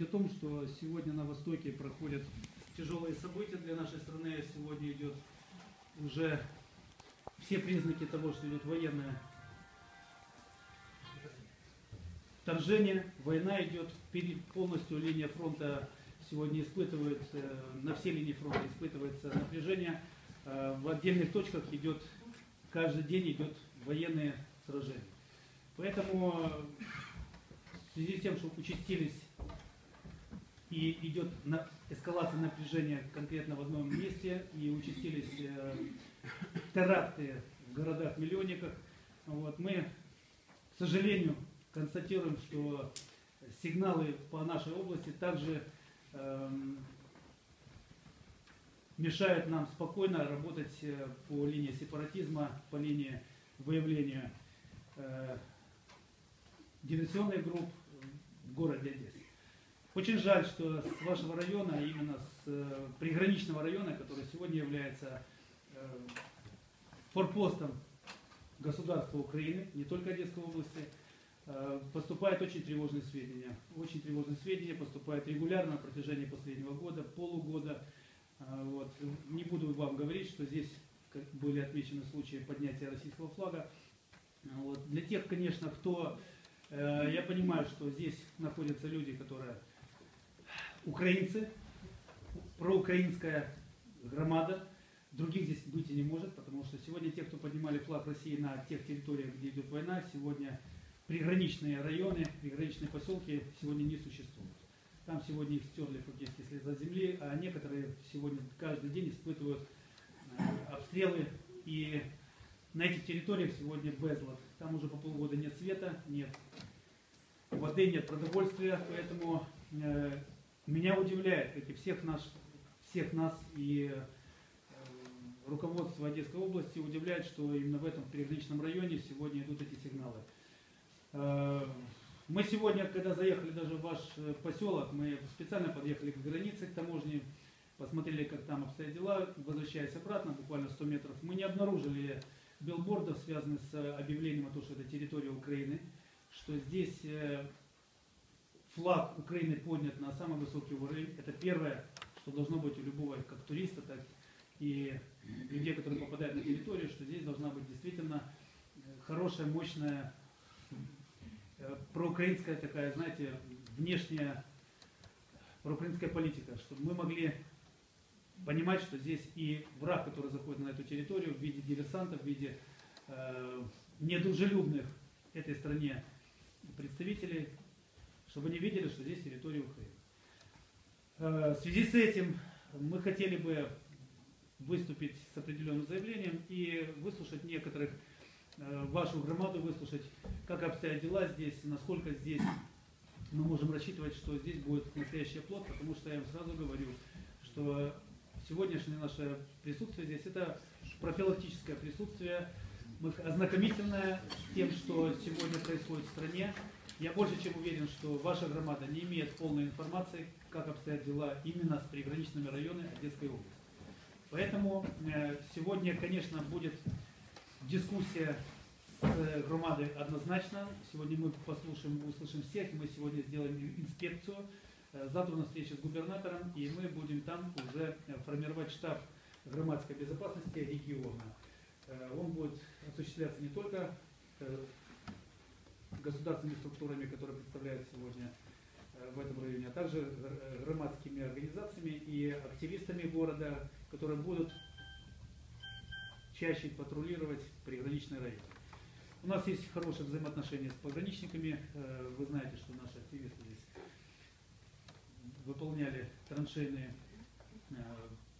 О том, что сегодня на Востоке проходят тяжелые события для нашей страны. Сегодня идет уже все признаки того, что идет военное вторжение. Война идет полностью, линия фронта сегодня испытывает, э, на все линии фронта испытывается напряжение. Э, в отдельных точках идет, каждый день идет военные сражения. Поэтому в связи с тем, что участились и идет на эскалация напряжения конкретно в одном месте, и участились э, теракты в городах-миллионниках, вот, мы, к сожалению, констатируем, что сигналы по нашей области также э, мешают нам спокойно работать э, по линии сепаратизма, по линии выявления э, диверсионных групп в городе Одессе. Очень жаль, что с вашего района, именно с э, приграничного района, который сегодня является э, форпостом государства Украины, не только Одесской области, э, поступают очень тревожные сведения. Очень тревожные сведения поступают регулярно на протяжении последнего года, полугода. Э, вот. Не буду вам говорить, что здесь были отмечены случаи поднятия российского флага. Вот. Для тех, конечно, кто... Э, я понимаю, что здесь находятся люди, которые украинцы, проукраинская громада. Других здесь быть и не может, потому что сегодня те, кто поднимали флаг России на тех территориях, где идет война, сегодня приграничные районы, приграничные поселки сегодня не существуют. Там сегодня их стерли фактически слеза земли, а некоторые сегодня каждый день испытывают э, обстрелы. И на этих территориях сегодня безлад. Там уже по полгода нет света, нет воды, нет продовольствия, поэтому э, меня удивляет, как и всех, наш, всех нас и э, руководство Одесской области удивляет, что именно в этом приграничном районе сегодня идут эти сигналы. Э, мы сегодня, когда заехали даже в ваш э, поселок, мы специально подъехали к границе, к таможне, посмотрели, как там обстоят дела, возвращаясь обратно, буквально 100 метров, мы не обнаружили билбордов, связанных с объявлением о том, что это территория Украины, что здесь флаг Украины поднят на самый высокий уровень. Это первое, что должно быть у любого как туриста, так и людей, которые попадают на территорию, что здесь должна быть действительно э, хорошая, мощная, э, проукраинская такая, знаете, внешняя проукраинская политика, чтобы мы могли понимать, что здесь и враг, который заходит на эту территорию в виде диверсантов, в виде э, недружелюбных этой стране представителей, чтобы они видели, что здесь территория Украины. Э, в связи с этим мы хотели бы выступить с определенным заявлением и выслушать некоторых, э, вашу громаду выслушать, как обстоят дела здесь, насколько здесь мы можем рассчитывать, что здесь будет настоящий плод, потому что я вам сразу говорю, что сегодняшнее наше присутствие здесь это профилактическое присутствие, ознакомительное с тем, что сегодня происходит в стране, я больше чем уверен, что ваша громада не имеет полной информации, как обстоят дела именно с приграничными районами Одесской области. Поэтому э, сегодня, конечно, будет дискуссия с э, громадой однозначно. Сегодня мы послушаем, услышим всех, мы сегодня сделаем инспекцию. Э, завтра у нас встреча с губернатором, и мы будем там уже формировать штаб громадской безопасности региона. Он будет осуществляться не только государственными структурами, которые представляют сегодня э, в этом районе, а также э, громадскими организациями и активистами города, которые будут чаще патрулировать приграничные районы. У нас есть хорошие взаимоотношения с пограничниками. Э, вы знаете, что наши активисты здесь выполняли траншейные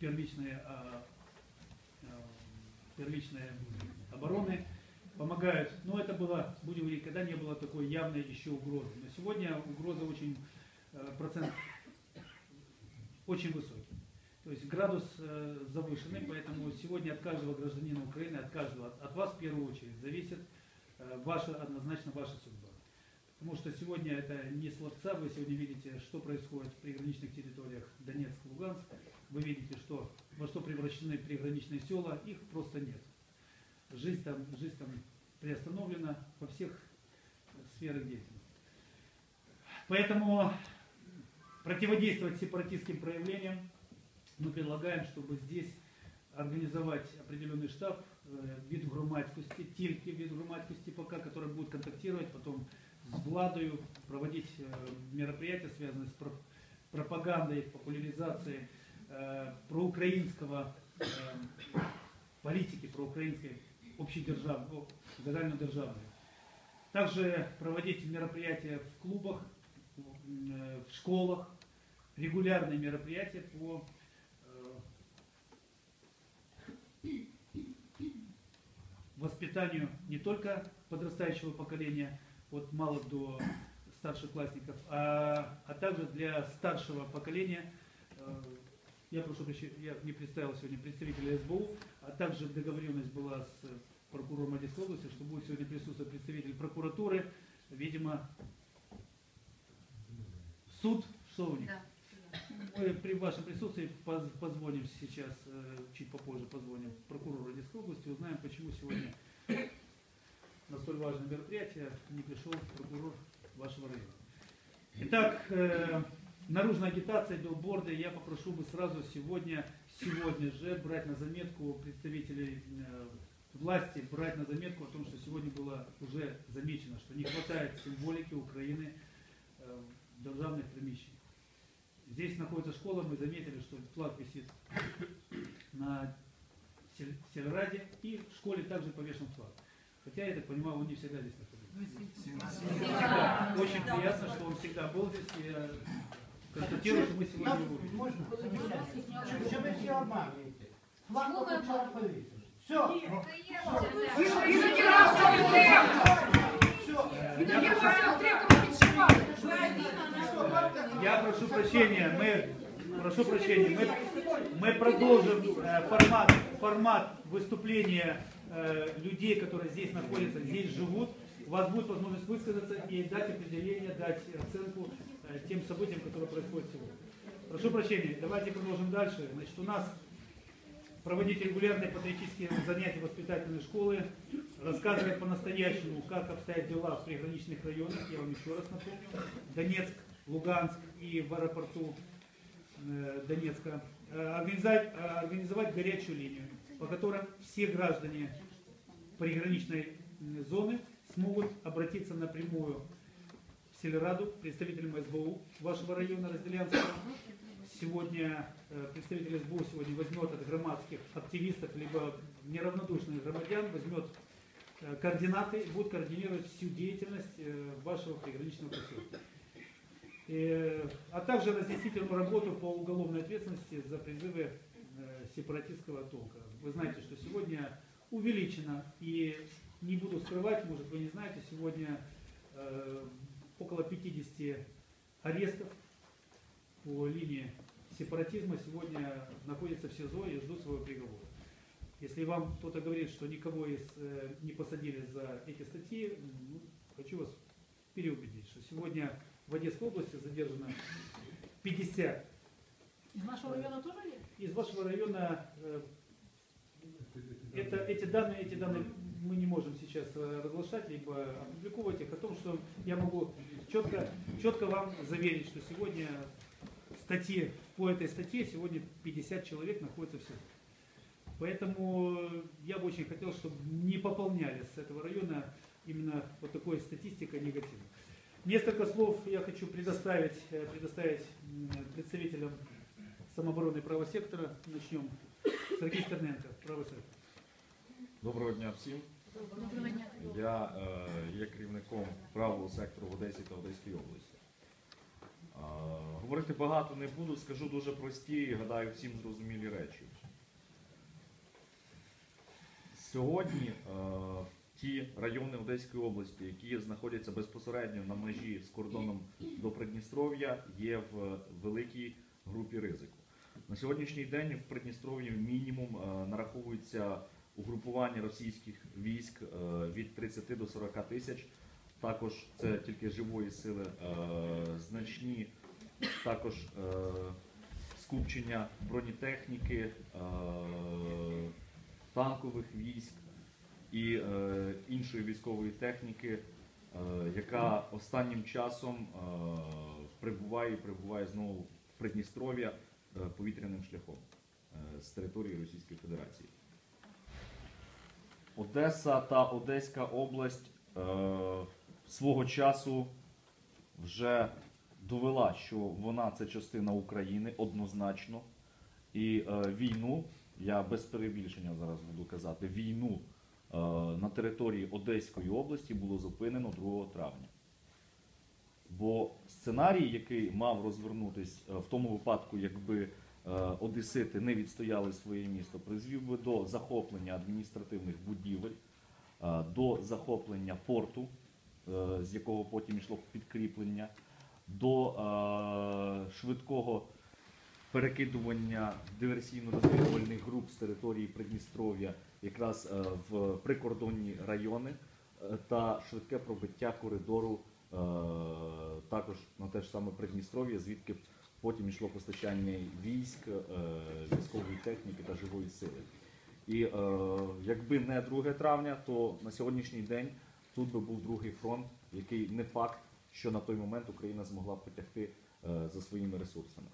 первичные, а, первичные обороны помогают. Но это было, будем говорить, когда не было такой явной еще угрозы. Но сегодня угроза очень, э, процент очень высокий. То есть градус э, завышенный, поэтому сегодня от каждого гражданина Украины, от каждого, от, вас в первую очередь, зависит э, ваша, однозначно ваша судьба. Потому что сегодня это не словца, вы сегодня видите, что происходит в приграничных территориях Донецк, Луганск, вы видите, что, во что превращены приграничные села, их просто нет жизнь там, жизнь там приостановлена во всех сферах деятельности. Поэтому противодействовать сепаратистским проявлениям, мы предлагаем, чтобы здесь организовать определенный штаб э, від громадськості, тільки від громадськості пока, который будет контактировать потом с владою, проводить э, мероприятия, связанные с про- пропагандой, популяризацией э, проукраинского э, политики, проукраинской общедержавной, загальнодержавной. Также проводить мероприятия в клубах, в, э, в школах, регулярные мероприятия по э, воспитанию не только подрастающего поколения, от малых до старших классников, а, а также для старшего поколения. Э, Я прошу прощения, я не представил сегодня представителя СБУ, а также договоренность была с прокурором Одесской области, что будет сегодня присутствовать представитель прокуратуры, видимо, суд, что у них? Да. Мы при вашем присутствии поз- позвоним сейчас, э, чуть попозже позвоним прокурору Одесской области, узнаем, почему сегодня на столь важное мероприятие не пришел прокурор вашего района. Итак, э, наружная агитация, билборды, я попрошу бы сразу сегодня, сегодня же брать на заметку представителей э, власти, брать на заметку о том, что сегодня было уже замечено, что не хватает символики Украины э, в державных приміщениях. Здесь находится школа, мы заметили, что флаг висит на сел- сельраде, и в школе также повешен флаг. Хотя, я так понимаю, он не всегда здесь находится. Очень приятно, что он всегда был здесь, и я констатирую, что мы сегодня его увидели. Можна? Що- Що ви всі обманюєте? Флаг тільки вчора повісили. Все. Я прошу прощения, мы, прошу прощения, мы, мы продолжим э, формат, формат выступления э, людей, которые здесь находятся, здесь живут. У вас будет возможность высказаться и дать определение, дать оценку э, тем событиям, которые происходят сегодня. Прошу прощения, давайте продолжим дальше. Значит, у нас проводить регулярные патриотические занятия воспитательной школы, рассказывать по-настоящему, как обстоят дела в приграничных районах. Я вам еще раз напомню. Донецк, Луганск и в аэропорту э, Донецка. Э, Организовать, э, организовать горячую линию, по которой все граждане приграничной зоны смогут обратиться напрямую Сельраду, представителям СБУ вашего района Разделянского. Сегодня э, представитель СБУ сегодня возьмет от громадских активистов, либо неравнодушных громадян, возьмет э, координаты будет координировать всю деятельность э, вашего приграничного поселка. А также разъяснительную работу по уголовной ответственности за призывы сепаратистского толка. Вы знаете, что сегодня увеличено, и не буду скрывать, может вы не знаете, сегодня около 50 арестов по линии сепаратизма сегодня находятся в СИЗО и ждут своего приговора. Если вам кто-то говорит, что никого из, э, не посадили за эти статьи, ну, хочу вас переубедить, что сегодня в Одесской области задержано 50. Из нашего района тоже есть? Из вашего района э, это, эти, данные, эти данные мы не можем сейчас э, разглашать, либо опубликовывать их о том, что я могу четко, четко вам заверить, что сегодня статьи, по этой статье сегодня 50 человек находятся в СИЗО. Поэтому я бы очень хотел, чтобы не пополняли с этого района именно вот такой статистикой негативной. Несколько слов я хочу предоставить, э, предоставить представителям самообороны и правого сектора. Начнем. Сергей Стерненко, правый сектор. Доброго дня всім. Доброго дня. Я е, є керівником правого сектору в Одесі та Одеській області. Е, говорити багато не буду, скажу дуже прості і гадаю всім зрозумілі речі. Сьогодні е, ті райони Одеської області, які знаходяться безпосередньо на межі з кордоном до Придністров'я, є в великій групі ризику. На сьогоднішній день в Придністров'ї мінімум е, нараховується угрупування російських військ е, від 30 до 40 тисяч. Також це тільки живої сили, е, значні також е, скупчення бронетехніки, танкових військ і іншої військової техніки, яка останнім часом прибуває і прибуває знову в Придністров'я повітряним шляхом з території Російської Федерації. Одеса та Одеська область е, свого часу вже довела, що вона це частина України однозначно. І е, війну, я без перебільшення зараз буду казати, війну е, на території Одеської області було зупинено 2 травня. Бо сценарій, який мав розвернутись е, в тому випадку, якби Одесити не відстояли своє місто, призвів би до захоплення адміністративних будівель, е, до захоплення порту, е, з якого потім йшло підкріплення, до е, швидкого перекидування диверсійно-розвідувальних груп з території Придністров'я якраз е, в прикордонні райони е, та швидке пробиття коридору е, також на те ж саме Придністров'я, звідки потім йшло постачання військ, е, військової техніки та живої сили. І е, якби не 2 травня, то на сьогоднішній день тут би був другий фронт, який не факт, що на той момент Україна змогла потягти е, за своїми ресурсами.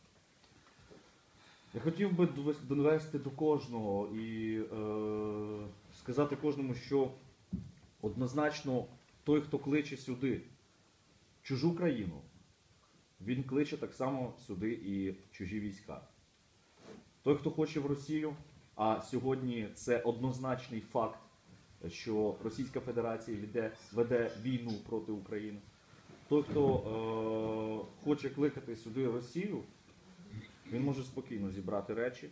Я хотів би довести до кожного і е, сказати кожному, що однозначно той, хто кличе сюди чужу країну, він кличе так само сюди і чужі війська. Той, хто хоче в Росію, а сьогодні це однозначний факт, що Російська Федерація веде, веде війну проти України. Той, хто е, хоче кликати сюди Росію, він може спокійно зібрати речі.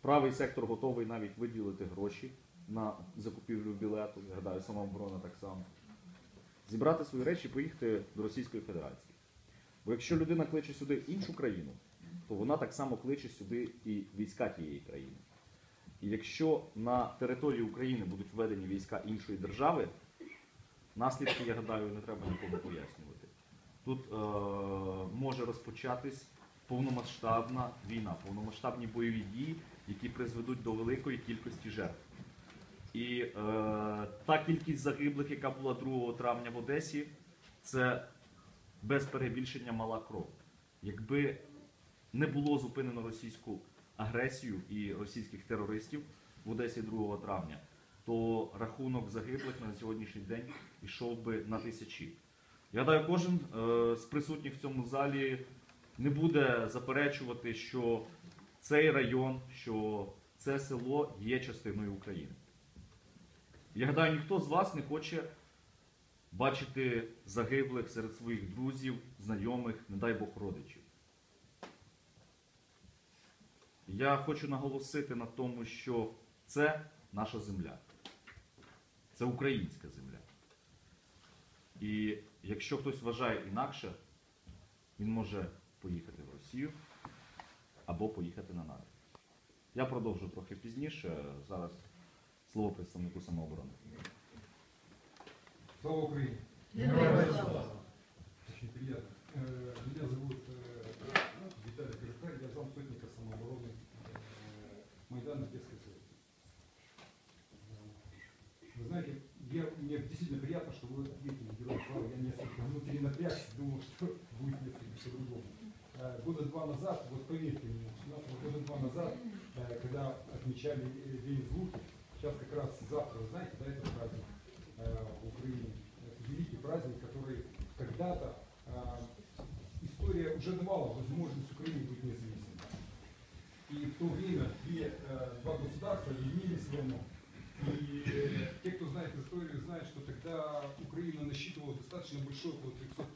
Правий сектор готовий навіть виділити гроші на закупівлю білету. Я гадаю, самооборона так само. Зібрати свої речі і поїхати до Російської Федерації. Бо якщо людина кличе сюди іншу країну, то вона так само кличе сюди і війська тієї країни. І якщо на території України будуть введені війська іншої держави, наслідки, я гадаю, не треба нікому пояснювати. Тут е, може розпочатись повномасштабна війна, повномасштабні бойові дії, які призведуть до великої кількості жертв. І е, та кількість загиблих, яка була 2 травня в Одесі, це без перебільшення мала кров. Якби не було зупинено російську агресію і російських терористів в Одесі 2 травня, то рахунок загиблих на сьогоднішній день йшов би на тисячі. Я гадаю, кожен е, з присутніх в цьому залі не буде заперечувати, що цей район, що це село є частиною України. Я гадаю, ніхто з вас не хоче бачити загиблих серед своїх друзів, знайомих, не дай Бог родичів. Я хочу наголосити на тому, що це наша земля. Це українська земля. І якщо хтось вважає інакше, він може поїхати в Росію або поїхати на народ. Я продовжу трохи пізніше. Зараз слово представнику самооборони. Слава Украине! Очень приятно. Э, Меня зовут э, Виталий Кожухар, я зам сотника самообороны э, Майдана Детской Советы. Вы знаете, я, мне действительно приятно, что вы ответили Герой Славы. Я несколько внутри напрягся, думал, что будет несколько по-другому. Года два назад, вот поверьте мне, года два назад, когда отмечали День звуки, сейчас как раз завтра, вы знаете, да, это праздник Украине. Это великий праздник, который когда-то э, история уже давала возможность Украине быть независимой. И в то время две, э, два государства единились в одном. И э, те, кто знает историю, знают, что тогда Украина насчитывала достаточно большой, около 300 тысяч